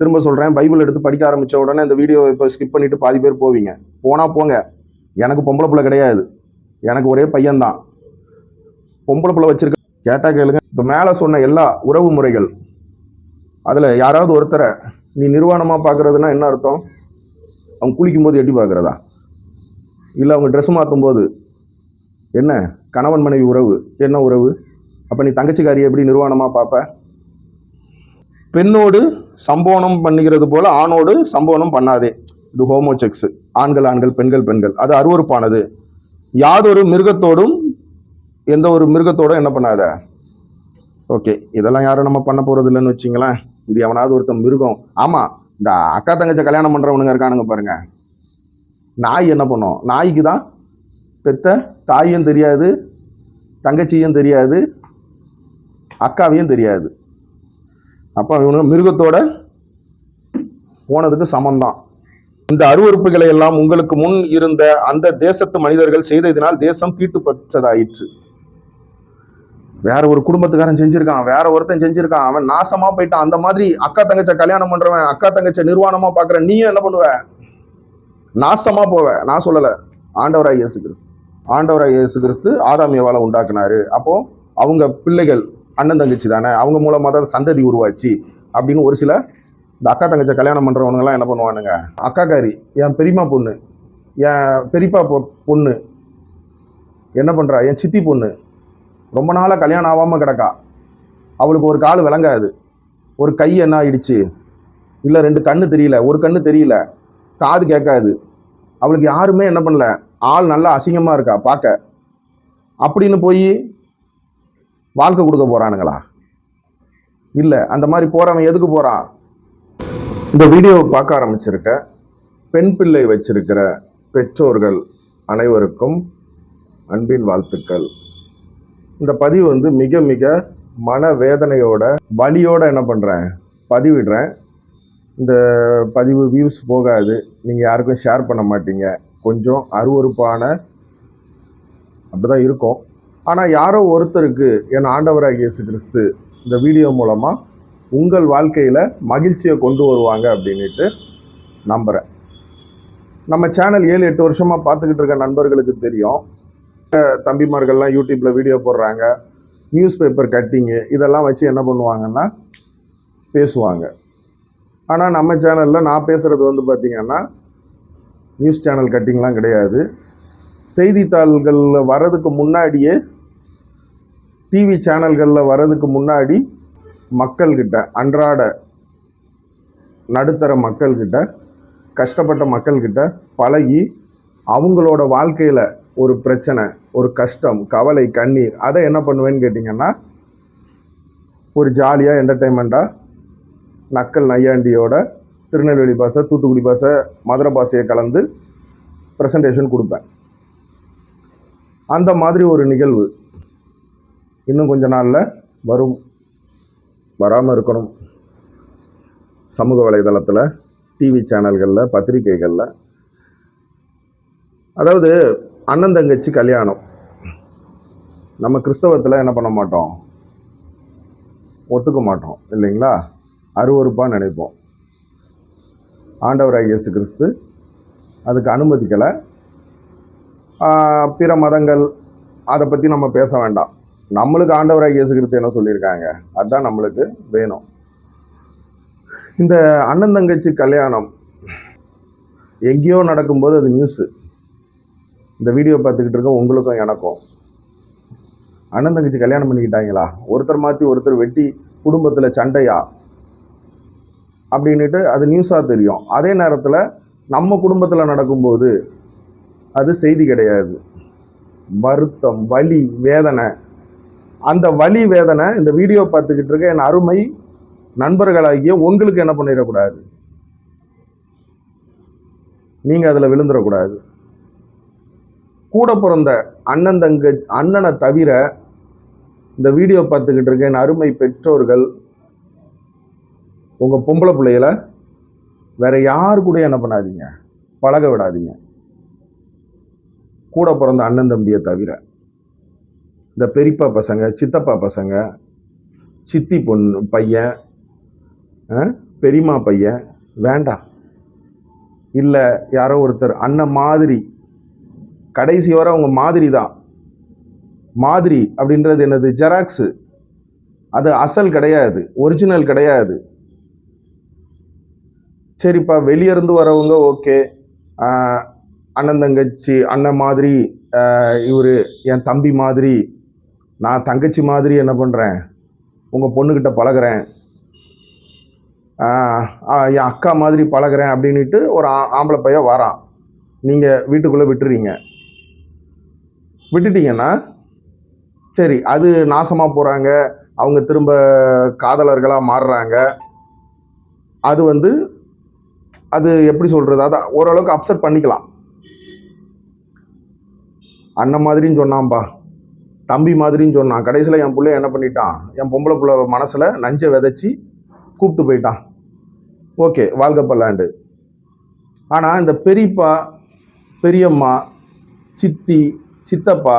திரும்ப சொல்கிறேன் பைபிள் எடுத்து படிக்க ஆரம்பித்த உடனே இந்த வீடியோ இப்போ ஸ்கிப் பண்ணிட்டு பாதி பேர் போவீங்க. போனால் போங்க. எனக்கு பொம்பளை பிள்ளை கிடையாது. எனக்கு ஒரே பையன்தான். பொம்பளை பிள்ளை வச்சுருக்க கேட்டால் கேளுங்க. இப்போ மேலே சொன்ன எல்லா உறவு முறைகள் அதில் யாராவது ஒருத்தரை நீ நிர்வாணமாக பார்க்குறதுனா என்ன அர்த்தம்? அவங்க குளிக்கும் போது எட்டி பார்க்குறதா இல்லை அவங்க ட்ரெஸ் மாற்றும் போது என்ன? கணவன் மனைவி உறவு என்ன உறவு? அப்போ நீ தங்கச்சிக்காரியை எப்படி நிர்வாணமாக பார்ப்ப பெண்ணோடு சம்போனம் பண்ணுகிறது போல ஆணோடு சம்போனம் பண்ணாதே. இது ஹோமோசெக்ஸ் ஆண்கள் ஆண்கள் பெண்கள் பெண்கள். அது அருவருப்பானது. யாதொரு மிருகத்தோடும் எந்த ஒரு மிருகத்தோடும் என்ன பண்ணாத? ஓகே இதெல்லாம் யாரும் நம்ம பண்ண போறது இல்லைன்னு வச்சிங்களேன். இது எவனாவது ஒருத்தன் மிருகம். ஆமாம் இந்த அக்கா தங்கச்ச கல்யாணம் பண்ணுறவனுங்க இருக்கானுங்க பாருங்க. நாய் என்ன பண்ணும்? நாய்க்கு தான் பெத்த தாயும் தெரியாது தங்கச்சியும் தெரியாது அக்காவையும் தெரியாது. அப்போ இவனுங்க மிருகத்தோட போனதுக்கு சமம்தான். இந்த அருவறுப்புகளை எல்லாம் உங்களுக்கு முன் இருந்த அந்த தேசத்து மனிதர்கள் செய்ததினால் தேசம் தீட்டுப்பற்றதாயிற்று வேற ஒரு குடும்பத்துக்காரன் செஞ்சிருக்கான் வேற ஒருத்தன் செஞ்சிருக்கான் அவன் நாசமா போயிட்டான். அந்த மாதிரி அக்கா தங்கச்ச கல்யாணம் பண்றவன் அக்கா தங்கச்ச நிர்வாணமா பாக்குற நீயும் என்ன பண்ணுவ? நாசமா போவ. நான் சொல்லல. ஆண்டவராய் இயேசு கிறிஸ்து. ஆண்டவராய் இயேசு கிறிஸ்து ஆதாம் உண்டாக்குனாரு. அப்போ அவங்க பிள்ளைகள் அண்ணன் தங்கச்சி தானே அவங்க மூலமாக தான் சந்ததி உருவாச்சு அப்படின்னு ஒரு சில இந்த அக்கா தங்கச்ச கல்யாணம் பண்ணுறவனுங்கலாம் என்ன பண்ணுவானுங்க? அக்காக்காரி என் பெரியம்மா பொண்ணு என் பெரியப்பா பொ- பொண்ணு என்ன பண்ணுறா என் சித்தி பொண்ணு ரொம்ப நாளாக கல்யாணம் ஆகாமல் கிடக்கா. அவளுக்கு ஒரு கால் விளங்காது. ஒரு கை என்ன ஆயிடுச்சு? இல்லை ரெண்டு கண்ணு தெரியல ஒரு கண்ணு தெரியல காது கேட்காது. அவளுக்கு யாருமே என்ன பண்ணல? ஆள் நல்லா அசிங்கமாக இருக்கா? பார்க்க. அப்படின்னு போய் வாழ்க்கை கொடுக்க போகிறானுங்களா இல்லை அந்த மாதிரி போகிறவன் எதுக்கு போகிறான் இந்த வீடியோவை பார்க்க ஆரம்பிச்சிருக்க பெண் பிள்ளை வச்சிருக்கிற பெற்றோர்கள் அனைவருக்கும் அன்பின் வாழ்த்துக்கள். இந்த பதிவு வந்து மிக மிக மன வேதனையோட வலியோட என்ன பண்ணுறேன் பதிவிடுறேன். இந்த பதிவு வியூஸ் போகாது நீங்கள் யாருக்கும் ஷேர் பண்ண மாட்டீங்க. கொஞ்சம் அருவருப்பான அப்படிதான் இருக்கும். ஆனால் யாரோ ஒருத்தருக்கு என் ஆண்டவராக இயேசு கிறிஸ்து இந்த வீடியோ மூலமாக உங்கள் வாழ்க்கையில் மகிழ்ச்சியை கொண்டு வருவாங்க அப்படின்ட்டு நம்புகிறேன் நம்ம சேனல் ஏழு எட்டு வருஷமாக பார்த்துக்கிட்டு இருக்க நண்பர்களுக்கு தெரியும். தம்பிமார்கள்லாம் யூடியூப்பில் வீடியோ போடுறாங்க. நியூஸ் பேப்பர் கட்டிங்கு இதெல்லாம் வச்சு என்ன பண்ணுவாங்கன்னா பேசுவாங்க. ஆனால் நம்ம சேனலில் நான் பேசுகிறது வந்து பார்த்திங்கன்னா நியூஸ் சேனல் கட்டிங்லாம் கிடையாது. செய்தித்தாள்களில் வர்றதுக்கு முன்னாடியே டிவி சேனல்களில் வர்றதுக்கு முன்னாடி மக்கள்கிட்ட அன்றாட நடுத்தர மக்கள்கிட்ட கஷ்டப்பட்ட மக்கள்கிட்ட பழகி அவங்களோட வாழ்க்கையில் ஒரு பிரச்சனை ஒரு கஷ்டம் கவலை கண்ணீர் அதை என்ன பண்ணுவேன்னு கேட்டிங்கன்னா ஒரு ஜாலியாக என்டர்டெயின்மெண்ட்டாக நக்கல் நையாண்டியோட திருநெல்வேலி பாசை தூத்துக்குடி பாசை மதுரை பாஷையை கலந்து ப்ரெசன்டேஷன் கொடுப்பேன். அந்த மாதிரி ஒரு நிகழ்வு இன்னும் கொஞ்ச நாளில் வரும். வராமல் இருக்கணும். சமூக வலைதளத்தில் டிவி சேனல்களில் பத்திரிகைகளில். அதாவது அண்ணன் தங்கச்சி கல்யாணம். நம்ம கிறிஸ்தவத்தில் என்ன பண்ண மாட்டோம்? ஒத்துக்க மாட்டோம் இல்லைங்களா? அருவருப்பாக நினைப்போம். ஆண்டவராக இயேசு கிறிஸ்து அதுக்கு அனுமதிக்கலை. பிற மதங்கள் அதை பற்றி நம்ம பேச வேண்டாம். நம்மளுக்கு ஆண்டவராக இயேசு கிறிஸ்து என்ன சொல்லியிருக்காங்க? அதுதான் நம்மளுக்கு வேணும். இந்த அண்ணன் தங்கச்சி கல்யாணம் எங்கேயோ நடக்கும்போது அது நியூஸு இந்த வீடியோ பார்த்துக்கிட்டு இருக்க உங்களுக்கும் எனக்கும். அண்ணன் தங்கச்சி கல்யாணம் பண்ணிக்கிட்டாங்களா? ஒருத்தர் மாற்றி ஒருத்தர் வெட்டி குடும்பத்தில் சண்டையா? அப்படின்ட்டு அது நியூஸாக தெரியும். அதே நேரத்தில் நம்ம குடும்பத்தில் நடக்கும்போது அது செய்தி கிடையாது. வருத்தம் வலி வேதனை. அந்த வலி வேதனை இந்த வீடியோ பார்த்துக்கிட்டு இருக்க என் அருமை நண்பர்களாகிய உங்களுக்கு என்ன பண்ணிடக்கூடாது? நீங்கள் அதில் விழுந்துடக்கூடாது. கூட பிறந்த அண்ணன் தங்க அண்ணனை தவிர இந்த வீடியோ பார்த்துக்கிட்டு இருக்க என் அருமை பெற்றோர்கள் உங்கள் பொம்பளை பிள்ளைகளை வேற யாரு கூட என்ன பண்ணாதீங்க? பழக விடாதீங்க. கூட பிறந்த அண்ணன் தம்பியை தவிர. இந்த பெரியப்பா பசங்க சித்தப்பா பசங்க சித்தி பொண்ணு பையன் பெரியம்மா பையன் வேண்டாம். இல்லை யாரோ ஒருத்தர் அண்ணன் மாதிரி. கடைசி வர அவங்க மாதிரி தான். மாதிரி அப்படின்றது என்னது? ஜெராக்ஸு. அது அசல் கிடையாது ஒரிஜினல் கிடையாது. சரிப்பா வெளியேருந்து வரவங்க ஓகே. அண்ணன் தங்கச்சி அண்ணன் மாதிரி இவர் என் தம்பி மாதிரி நான் தங்கச்சி மாதிரி என்ன பண்ணுறேன் உங்கள் பொண்ணுக்கிட்ட பழகுறேன். என் அக்கா மாதிரி பழகுறேன் அப்படின்ட்டு ஒரு ஆ- ஆம்பளை பையன் வரான். நீங்கள் வீட்டுக்குள்ளே விட்டுறீங்க. விட்டுட்டீங்கன்னா சரி அது நாசமாக போகிறாங்க அவங்க திரும்ப காதலர்களாக மாறுறாங்க. அது வந்து அது எப்படி சொல்கிறது அதான் ஓரளவுக்கு அப்செட் பண்ணிக்கலாம். அண்ணன் மாதிரின்னு சொன்னான்பா. தம்பி மாதிரின்னு சொன்னான். கடைசியில் என் பிள்ளை என்ன பண்ணிட்டான்? என் பொம்பளை பிள்ளை மனசில் நஞ்சை விதைச்சி கூப்பிட்டு போயிட்டான். ஓகே வாழ்க பல்லாண்டு ஆனால் இந்த பெரியப்பா பெரியம்மா சித்தி சித்தப்பா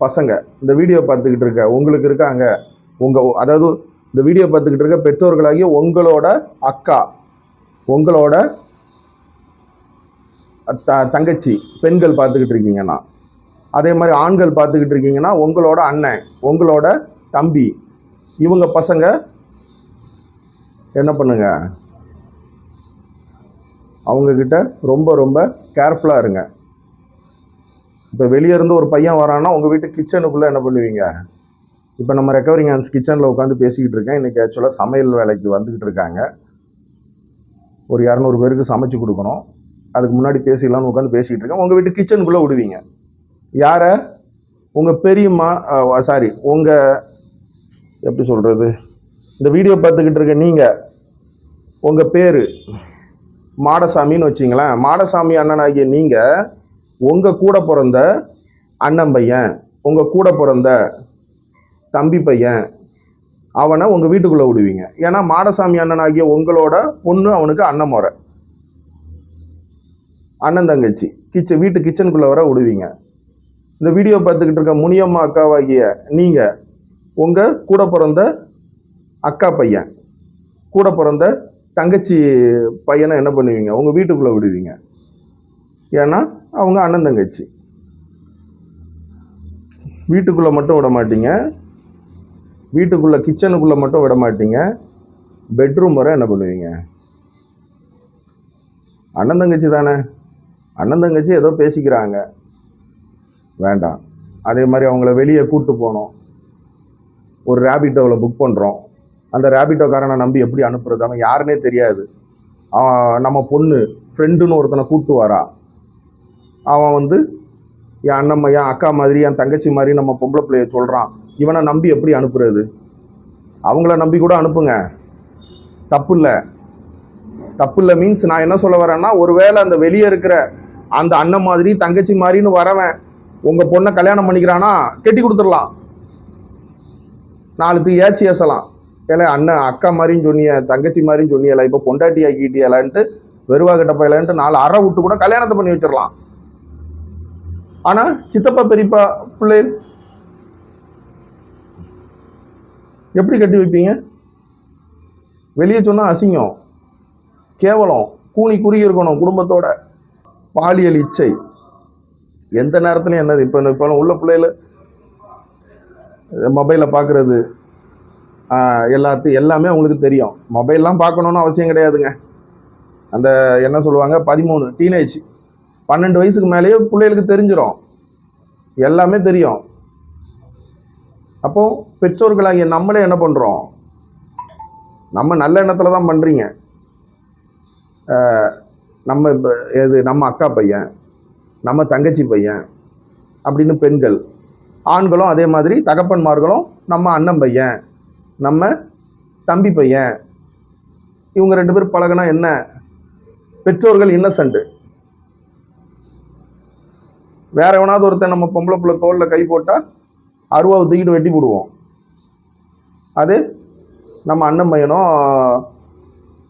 பசங்க இந்த வீடியோ பார்த்துக்கிட்டு இருக்க உங்களுக்கு இருக்காங்க உங்கள் அதாவது இந்த வீடியோ பார்த்துக்கிட்டு இருக்க பெற்றோர்களாகிய உங்களோட அக்கா உங்களோட த தங்கச்சி பெண்கள் பார்த்துக்கிட்டு இருக்கீங்கன்னா அதே மாதிரி ஆண்கள் பார்த்துக்கிட்டு இருக்கீங்கன்னா உங்களோட அண்ணன் உங்களோட தம்பி இவங்க பசங்க என்ன பண்ணுங்க? அவங்கக்கிட்ட ரொம்ப ரொம்ப கேர்ஃபுல்லாக இருங்க. இப்போ வெளியே இருந்து ஒரு பையன் வரான்னா உங்கள் வீட்டு கிச்சனுக்குள்ளே என்ன பண்ணுவீங்க? இப்போ நம்ம ரெக்கவரிங் ஹேண்ட்ஸ் கிச்சனில் உட்காந்து பேசிக்கிட்டு இருக்கேன். இன்றைக்கி ஆக்சுவலாக சமையல் வேலைக்கு வந்துக்கிட்டு இருக்காங்க. ஒரு இரநூறு பேருக்கு சமைச்சு கொடுக்கணும். அதுக்கு முன்னாடி பேசிடலாம்னு உட்காந்து பேசிக்கிட்டு இருக்கேன். உங்கள் வீட்டு கிச்சனுக்குள்ளே விடுவீங்க. யாரை? உங்கள் பெரியம்மா சாரி உங்கள் எப்படி சொல்கிறது இந்த வீடியோ பார்த்துக்கிட்டு இருக்க நீங்கள் உங்கள் பேர் மாடசாமின்னு வச்சிங்களேன். மாடசாமி அண்ணனாகிய நீங்கள் உங்கள் கூட பிறந்த அண்ணன் பையன் உங்கள் கூட பிறந்த தம்பி பையன் அவனை உங்கள் வீட்டுக்குள்ளே விடுவீங்க. ஏன்னா மாடசாமி அண்ணனாகிய உங்களோட பொண்ணு அவனுக்கு அண்ணன் முறை. அண்ணன் தங்கச்சி. கிச்சன் வீட்டு கிச்சனுக்குள்ளே வர விடுவீங்க. இந்த வீடியோ பார்த்துக்கிட்டு இருக்க முனியம்மா அக்காவாகிய நீங்கள் உங்கள் கூட பிறந்த அக்கா பையன் கூட பிறந்த தங்கச்சி பையனை என்ன பண்ணுவீங்க? உங்கள் வீட்டுக்குள்ளே விடுவீங்க. ஏன்னா அவங்க அண்ணன் தங்கச்சி. வீட்டுக்குள்ளே மட்டும் விட மாட்டீங்க. வீட்டுக்குள்ளே கிச்சனுக்குள்ளே மட்டும் விட மாட்டீங்க. பெட்ரூம் வரை என்ன பண்ணுவீங்க? அண்ணன் தங்கச்சி தானே. அண்ணன் தங்கச்சி ஏதோ பேசிக்கிறாங்க. வேண்டாம். அதே மாதிரி அவங்கள வெளியே கூப்பிட்டு போனோம் ஒரு ரேபிட்டோவில் புக் பண்ணுறோம் அந்த ரேபிட்டோக்காரனை நம்பி எப்படி அனுப்புறது? அவன் யாருன்னே தெரியாது. அவன் நம்ம பொண்ணு ஃப்ரெண்டுன்னு ஒருத்தனை கூப்பிட்டு வரா அவன் வந்து என் அண்ணம்மா என் அக்கா மாதிரி என் தங்கச்சி மாதிரி நம்ம பொம்பளை பிள்ளைய சொல்கிறான் இவனை நம்பி எப்படி அனுப்புறது? அவங்கள நம்பி கூட அனுப்புங்க. தப்பு இல்லை. தப்பு இல்லை மீன்ஸ் நான் என்ன சொல்ல வரேன்னா ஒருவேளை அந்த வெளியே இருக்கிற அந்த அண்ணன் மாதிரி தங்கச்சி மாதிரின்னு வரவன் உங்கள் பொண்ணை கல்யாணம் பண்ணிக்கிறானா? கெட்டி கொடுத்துடலாம். நாளுக்கு ஏச்சி ஏசலாம். ஏன்னா அண்ணன் அக்கா மாதிரியும் சொன்னிய தங்கச்சி மாதிரியும் சொன்னியல இப்போ பொண்டாட்டி ஆக்கிட்டியலான்ட்டு வெறுவா கிட்ட போயலான்ட்டு நாலு அறை விட்டு கூட கல்யாணத்தை பண்ணி வச்சிடலாம். ஆனால் சித்தப்பா பெரியப்பா பிள்ளை எப்படி கட்டி வைப்பீங்க? வெளியே சொன்னால் அசிங்கம் கேவலம் கூனி குறுகி இருக்கணும் குடும்பத்தோட. பாலியல் இச்சை. எந்த நேரத்துலையும் என்னது? இப்போ இப்போ உள்ள பிள்ளைகள மொபைலில் பார்க்குறது எல்லாத்தையும் எல்லாமே அவங்களுக்கு தெரியும். மொபைல்லாம் பார்க்கணுன்னு அவசியம் கிடையாதுங்க. அந்த என்ன சொல்லுவாங்க பதிமூணு டீனேஜ் பன்னெண்டு வயசுக்கு மேலேயே பிள்ளைகளுக்கு தெரிஞ்சிடும் எல்லாமே தெரியும். அப்போ பெற்றோர்களாகிய நம்மளே என்ன பண்ணுறோம் நம்ம நல்ல எண்ணத்தில் தான் பண்ணுறீங்க நம்ம இப்போ எது நம்ம அக்கா பையன் நம்ம தங்கச்சி பையன் அப்படின்னு பெண்கள். ஆண்களும் அதே மாதிரி தகப்பன்மார்களும் நம்ம அண்ணன் பையன் நம்ம தம்பி பையன். இவங்க ரெண்டு பேர் பழகுனா என்ன? பெற்றோர்கள் இன்னசென்ட் வேற எவனாவது ஒருத்தன் நம்ம பொம்பளை பிள்ளை தோளில் கை போட்டால் அருவாவை தூக்கிட்டு வெட்டி போடுவோம். அது நம்ம அண்ணன் பையனும்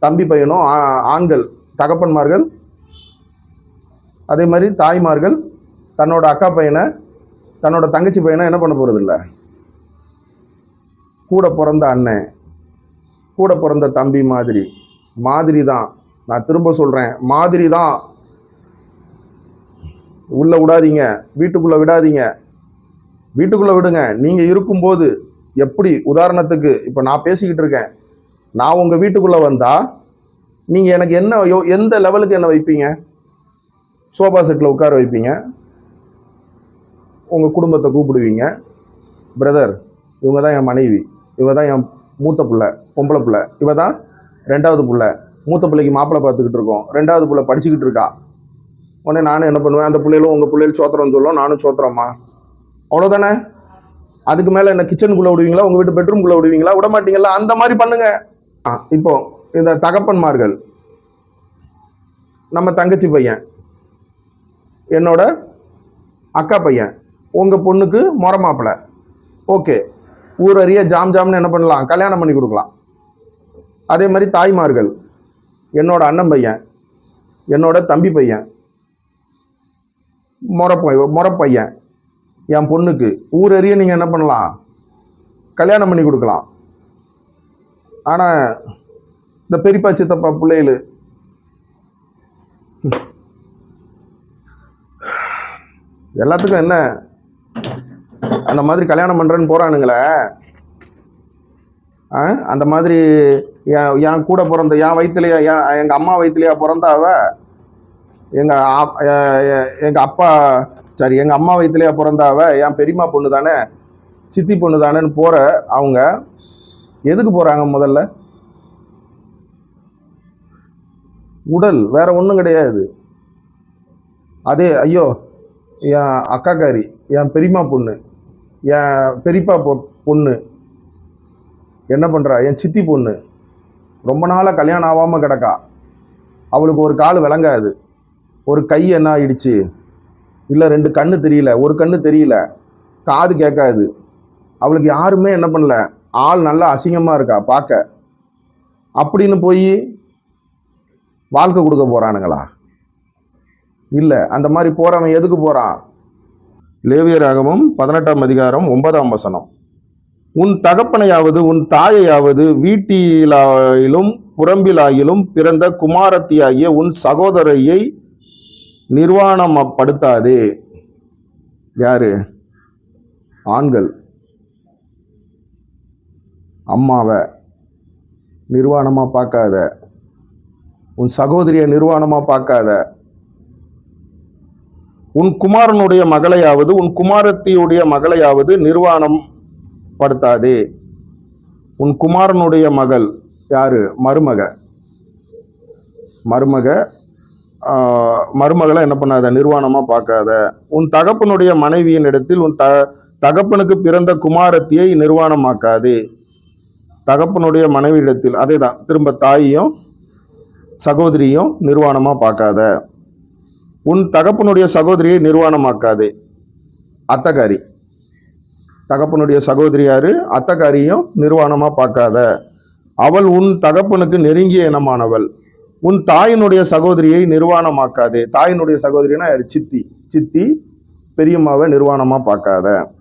தம்பி பையனும் ஆண்கள் தகப்பன்மார்கள் அதே மாதிரி தாய்மார்கள் தன்னோட அக்கா பையனை தன்னோட தங்கச்சி பையனை என்ன பண்ண போகிறதில்ல கூட பிறந்த அண்ணன் கூட பிறந்த தம்பி மாதிரி மாதிரி தான் நான் திரும்ப சொல்கிறேன் மாதிரி தான் உள்ளே விடாதீங்க வீட்டுக்குள்ளே விடாதீங்க. வீட்டுக்குள்ளே விடுங்க நீங்கள் இருக்கும்போது எப்படி உதாரணத்துக்கு இப்போ நான் பேசிக்கிட்டு இருக்கேன். நான் உங்கள் வீட்டுக்குள்ளே வந்தால் நீங்கள் எனக்கு என்ன எந்த லெவலுக்கு என்ன வைப்பீங்க? சோஃபா செட்டில் உட்கார வைப்பீங்க. உங்கள் குடும்பத்தை கூப்பிடுவீங்க. பிரதர் இவங்க தான் என் மனைவி. இவ தான் என் மூத்த பிள்ளை பொம்பளை பிள்ளை. இவ தான் ரெண்டாவது பிள்ளை. மூத்த பிள்ளைக்கு மாப்பிள்ளை பார்த்துக்கிட்டு இருக்கோம். ரெண்டாவது பிள்ளை படிச்சுக்கிட்டு இருக்கா. உடனே நானும் என்ன பண்ணுவேன்? அந்த பிள்ளைகளும் உங்கள் பிள்ளைகள் சோத்திரம் சொல்லும். நானும் சோத்திரம்மா. அவ்வளோதானே அதுக்கு மேலே என்ன கிச்சனுக்குள்ளே விடுவீங்களா? உங்கள் வீட்டு பெட்ரூம்குள்ளே விடுவீங்களா? விட மாட்டீங்களா அந்த மாதிரி பண்ணுங்க. ஆ இப்போ இந்த தகப்பன்மார்கள். நம்ம தங்கச்சி பையன். என்னோட அக்கா பையன் உங்கள் பொண்ணுக்கு முற மாப்பிள்ளை ஓகே. ஊர் அறிய ஜாம் ஜாம்னு என்ன பண்ணலாம்? கல்யாணம் பண்ணி கொடுக்கலாம். அதே மாதிரி தாய்மார்கள் என்னோட அண்ணன் பையன் என்னோட தம்பி பையன் முறை பை- முறை பையன் என் பொண்ணுக்கு. ஊர் அறிய நீங்கள் என்ன பண்ணலாம்? கல்யாணம் பண்ணி கொடுக்கலாம். ஆனால் இந்த பெரியப்பா சித்தப்பா பிள்ளைகள் எல்லாத்துக்கும் என்ன? அந்த மாதிரி கல்யாணம் பண்ணுறேன்னு போகிறானுங்களே ஆ? அந்த மாதிரி என் என் கூட பிறந்த என் வயிற்றுலையா என் எங்கள் அம்மா வயிற்றுலையா பிறந்தாவ எங்கள் எங்கள் அப்பா சரி எங்கள் அம்மா வயிற்றுலையா பிறந்தாவ என் பெரியம்மா பொண்ணு தானே சித்தி பொண்ணு தானேன்னு போகிற அவங்க எதுக்கு போகிறாங்க முதல்ல? உடல் வேற ஒன்றும் கிடையாது. அதே ஐயோ என் அக்காக்காரி என் பெரியம்மா பொண்ணு என் பெரியப்பா பொ பொண்ணு. என்ன பண்ணுறா என் சித்தி பொண்ணு. ரொம்ப நாளாக கல்யாணம் ஆகாமல் கிடக்கா. அவளுக்கு ஒரு கால் விளங்காது. ஒரு கை என்ன ஆயிடுச்சு? இல்லை ரெண்டு கண்ணு தெரியல. ஒரு கண்ணு தெரியல. காது கேட்காது. அவளுக்கு யாருமே என்ன பண்ணல. ஆள் நல்லா அசிங்கமாக இருக்கா? பார்க்க. அப்படின்னு போய் வாழ்க்கை கொடுக்க போகிறானுங்களா இல்லை அந்த மாதிரி போகிறவன் எதுக்கு போகிறான் லேவியராகவும் பதினெட்டாம் அதிகாரம் ஒன்பதாம் வசனம். உன் தகப்பனையாவது உன் தாயையாவது வீட்டிலாயிலும் புறம்பிலாயிலும் பிறந்த குமாரத்தியாகிய உன் சகோதரியை நிர்வாணப்படுத்தாதே. யாரு? ஆண்கள். அம்மாவை நிர்வாணமாக பார்க்காத. உன் சகோதரியை நிர்வாணமாக பார்க்காத. உன் குமாரனுடைய மகளையாவது உன் குமாரத்தியுடைய மகளையாவது நிர்வாணம் படுத்தாதே. உன் குமாரனுடைய மகள் யாரு? மருமக. மருமக மருமகளை என்ன பண்ணாத? நிர்வாணமாக பார்க்காத. உன் தகப்பனுடைய மனைவியின் இடத்தில் உன் த தகப்பனுக்கு பிறந்த குமாரத்தியை நிர்வாணமாக்காதே. தகப்பனுடைய மனைவியிடத்தில் அதே தான் திரும்ப தாயையும் சகோதரியும் நிர்வாணமாக பார்க்காத. உன் தகப்பனுடைய சகோதரியை நிர்வாணமாக்காதே. அத்தகாரி. தகப்பனுடைய சகோதரியாரு அத்தகாரியும் நிர்வாணமாக பார்க்காத. அவள் உன் தகப்பனுக்கு நெருங்கிய இனமானவள். உன் தாயினுடைய சகோதரியை நிர்வாணமாக்காதே. தாயினுடைய சகோதரினா சித்தி. சித்தி பெரியம்மாவை நிர்வாணமாக பார்க்காத.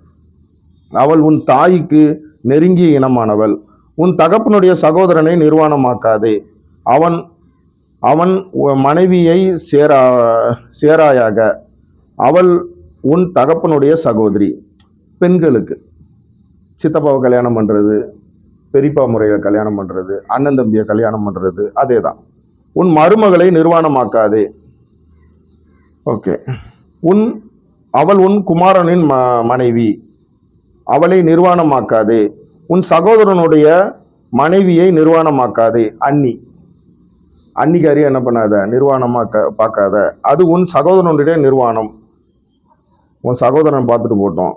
அவள் உன் தாய்க்கு நெருங்கிய இனமானவள். உன் தகப்பனுடைய சகோதரனை நிர்வாணமாக்காதே. அவன் அவன் மனைவியை சேரா சேராயாக. அவள் உன் தகப்பனுடைய சகோதரி. பெண்களுக்கு. சித்தப்பாவை கல்யாணம் பண்ணுறது பெரியப்பா முறையில் கல்யாணம் பண்ணுறது அண்ணன் தம்பியை கல்யாணம் பண்ணுறது அதே தான் உன் மருமகளை நிர்வாணமாக்காதே. ஓகே. உன் அவள் உன் குமாரனின் ம மனைவி. அவளை நிர்வாணமாக்காதே. உன் சகோதரனுடைய மனைவியை நிர்வாணமாக்காதே அண்ணி. அன்னிக்காரியை என்ன பண்ணாத? நிர்வாணமாக்க பார்க்காத அது உன் சகோதரனுடைய நிர்வாணம். உன் சகோதரன் பார்த்துட்டு போட்டோம்.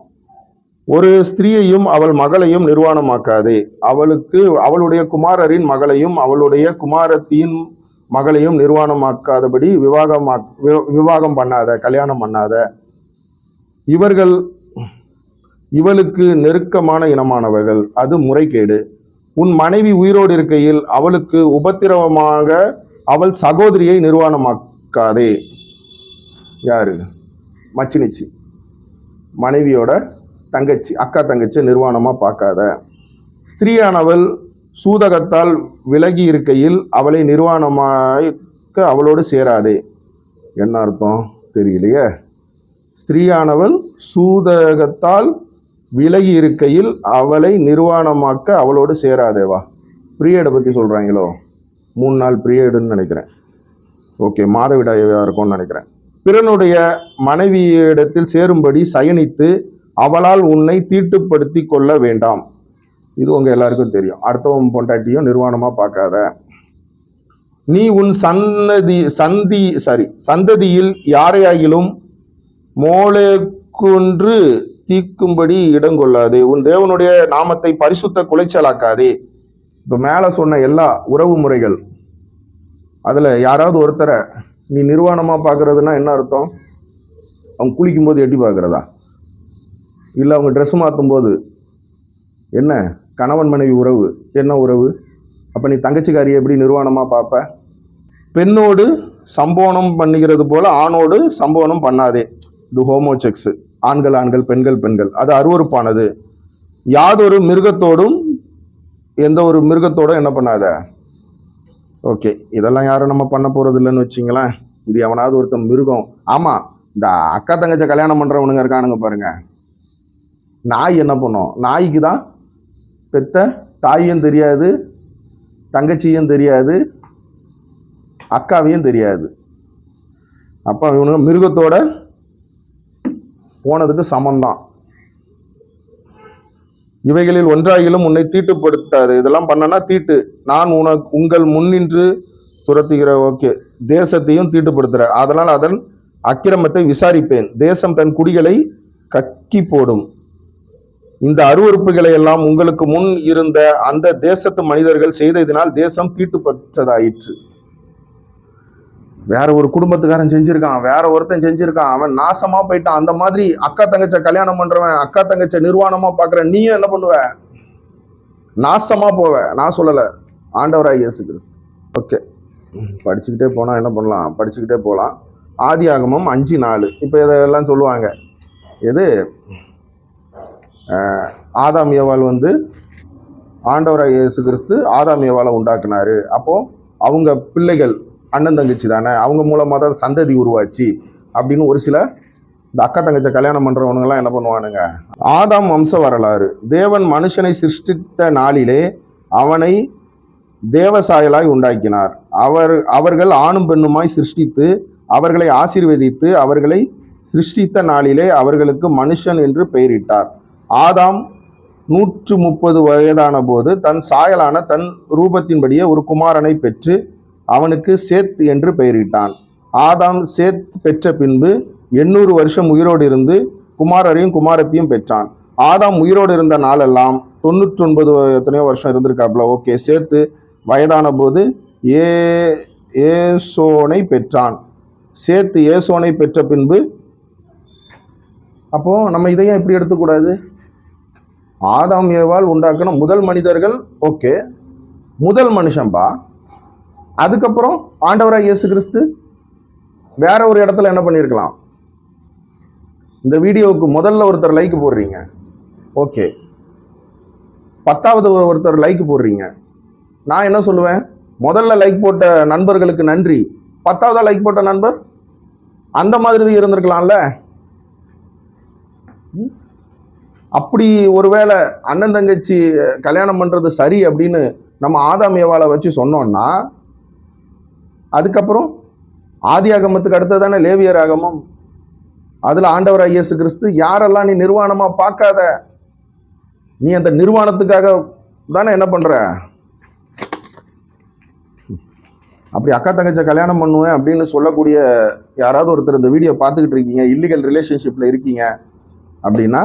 ஒரு ஸ்திரீயையும் அவள் மகளையும் நிர்வாணமாக்காதே. அவளுக்கு அவளுடைய குமாரரின் மகளையும் அவளுடைய குமாரத்தியின் மகளையும் நிர்வாணமாக்காதபடி விவாகமா வி- விவாகம் பண்ணாத கல்யாணம் பண்ணாத. இவர்கள் இவளுக்கு நெருக்கமான இனமானவர்கள். அது முறைகேடு. உன் மனைவி உயிரோடு இருக்கையில் அவளுக்கு உபத்திரவமாக அவள் சகோதரியை நிர்வாணமாக்காதே. யாரு? மச்சினிச்சி. மனைவியோட தங்கச்சி அக்கா தங்கச்சி நிர்வாணமாக பார்க்காத. ஸ்திரீயானவள் சூதகத்தால் விலகி இருக்கையில் அவளை நிர்வாணமாக்க அவளோடு சேராதே. என்ன அர்த்தம்? தெரியலையே. ஸ்திரீயானவள் சூதகத்தால் விலகி இருக்கையில் அவளை நிர்வாணமாக்க அவளோடு சேராதேவா? ப்ரீயடை பற்றி சொல்கிறாங்களோ மூணு நாள் பீரியடுன்னு நினைக்கிறேன். ஓகே மாதவிடாயாக இருக்கும்னு நினைக்கிறேன். பிறனுடைய மனைவியிடத்தில் சேரும்படி சயனித்து அவளால் உன்னை தீட்டுப்படுத்தி கொள்ள வேண்டாம். இது உங்க எல்லாருக்கும் தெரியும். அடுத்தவன் பொண்டாட்டியும் நிர்வாணமா பார்க்காத. நீ உன் சன்னதி சந்தி சாரி சந்ததியில் யாரையாகிலும் மோளக்குன்று தீக்கும்படி இடங்கொள்ளாதே உன் தேவனுடைய நாமத்தை பரிசுத்த குலைச்சலாக்காதே. இப்போ மேலே சொன்ன எல்லா உறவு முறைகள் அதில் யாராவது ஒருத்தரை நீ நிர்வாணமாக பார்க்குறதுனா என்ன அர்த்தம்? அவங்க குளிக்கும்போது எட்டி பார்க்குறதா இல்லை அவங்க ட்ரெஸ் மாற்றும் போது என்ன? கணவன் மனைவி உறவு. என்ன உறவு? அப்போ நீ தங்கச்சிக்காரியை எப்படி நிர்வாணமாக பார்ப்ப பெண்ணோடு சம்போனம் பண்ணுகிறது போல் ஆணோடு சம்போனம் பண்ணாதே. இது ஹோமோசெக்ஸு ஆண்கள் ஆண்கள் பெண்கள் பெண்கள். அது அருவருப்பானது. யாதொரு மிருகத்தோடும் எந்த ஒரு மிருகத்தோட என்ன பண்ணாத? ஓகே இதெல்லாம் யாரும் நம்ம பண்ண போகிறது இல்லைன்னு வச்சிங்களேன். இது எவனாவது ஒருத்தன் மிருகம். ஆமாம் இந்த அக்கா தங்கச்ச கல்யாணம் பண்ணுறவனுங்க இருக்கானுங்க பாருங்க. நாய் என்ன பண்ணும்? நாய்க்கு தான் பெத்த தாயும் தெரியாது தங்கச்சியும் தெரியாது அக்காவையும் தெரியாது. அப்போ இவனுங்க மிருகத்தோட போனதுக்கு சமந்தான் இவைகளில் ஒன்றாகிலும் உன்னை தீட்டுப்படுத்தாது. இதெல்லாம் பண்ணனா தீட்டு. நான் உனக்கு உங்கள் முன்னின்று துரத்துகிற ஓகே தேசத்தையும் தீட்டுப்படுத்துற. அதனால் அதன் அக்கிரமத்தை விசாரிப்பேன். தேசம் தன் குடிகளை கக்கி போடும். இந்த அருவறுப்புகளை எல்லாம் உங்களுக்கு முன் இருந்த அந்த தேசத்து மனிதர்கள் செய்ததினால் தேசம் தீட்டுப்பட்டதாயிற்று வேற ஒரு குடும்பத்துக்காரன் செஞ்சிருக்கான் வேற ஒருத்தன் செஞ்சிருக்கான் அவன் நாசமா போயிட்டான். அந்த மாதிரி அக்கா தங்கச்ச கல்யாணம் பண்றவன் அக்கா தங்கச்ச நிர்வாணமா பாக்குற நீயும் என்ன பண்ணுவ? நாசமா போவ. நான் சொல்லல. ஆண்டவராய் இயேசு கிறிஸ்து. ஓகே. படிச்சுக்கிட்டே போனா என்ன பண்ணலாம்? படிச்சுக்கிட்டே போகலாம் ஆதி ஆகமம் அஞ்சு நாலு. இப்போ இதெல்லாம் சொல்லுவாங்க. எது? ஆதாம் ஏவாள் வந்து ஆண்டவராய் இயேசு கிறிஸ்து ஆதாம் ஏவாளை உண்டாக்குனாரு. அப்போ அவங்க பிள்ளைகள் அண்ணன் தங்கச்சி தானே அவங்க மூலமாக தான் சந்ததி உருவாச்சு அப்படின்னு ஒரு சில இந்த அக்கா தங்கச்சை கல்யாணம் பண்றவனுங்கெல்லாம் என்ன பண்ணுவானுங்க? ஆதாம் வம்ச வரலாறு. தேவன் மனுஷனை சிருஷ்டித்த நாளிலே அவனை தேவசாயலாய் உண்டாக்கினார். அவர் அவர்கள் ஆணும் பெண்ணுமாய் சிருஷ்டித்து அவர்களை ஆசீர்வதித்து அவர்களை சிருஷ்டித்த நாளிலே அவர்களுக்கு மனுஷன் என்று பெயரிட்டார். ஆதாம் நூற்று முப்பது வயதான போது தன் சாயலான தன் ரூபத்தின்படியே ஒரு குமாரனை பெற்று அவனுக்கு சேத் என்று பெயரிட்டான். ஆதாம் சேத் பெற்ற பின்பு எண்ணூறு வருஷம் உயிரோடு இருந்து குமாரரையும் குமாரத்தையும் பெற்றான். ஆதாம் உயிரோடு இருந்த நாளெல்லாம் தொண்ணூற்றி ஒன்பது எத்தனையோ வருஷம் இருந்திருக்காப்புல. ஓகே சேர்த்து வயதான போது ஏ ஏசோனை பெற்றான். சேத்து ஏசோனை பெற்ற பின்பு அப்போ நம்ம இதையும் எப்படி எடுத்துக்கூடாது? ஆதாம் ஏவால் உண்டாக்கின முதல் மனிதர்கள் ஓகே முதல் மனுஷன்பா? அதுக்கப்புறம் ஆண்டவராக இயேசு கிறிஸ்து வேற ஒரு இடத்துல என்ன பண்ணியிருக்கலாம்? இந்த வீடியோவுக்கு முதல்ல ஒருத்தர் லைக் போடுறீங்க. ஓகே பத்தாவது ஒருத்தர் லைக் போடுறீங்க. நான் என்ன சொல்லுவேன்? முதல்ல லைக் போட்ட நண்பர்களுக்கு நன்றி. பத்தாவதா லைக் போட்ட நண்பர்? அந்த மாதிரி இருந்திருக்கலாம்ல. அப்படி ஒருவேளை அண்ணன் தங்கச்சி கல்யாணம் பண்ணுறது சரி அப்படின்னு நம்ம ஆதாம் ஏவாளை வச்சு சொன்னோன்னா அதுக்கப்புறம் ஆதி ஆகமத்துக்கு அடுத்தது தானே லேவியர் ஆகமம்? அதில் ஆண்டவர் ஐயசு கிறிஸ்து யாரெல்லாம் நீ நிர்வாணமாக பார்க்காத நீ அந்த நிர்வாணத்துக்காக தானே என்ன பண்ணுற அப்படி அக்கா தங்கச்ச கல்யாணம் பண்ணுவேன் அப்படின்னு சொல்லக்கூடிய யாராவது ஒருத்தர் இந்த வீடியோ பார்த்துக்கிட்டு இருக்கீங்க இல்லீகல் ரிலேஷன்ஷிப்பில் இருக்கீங்க அப்படின்னா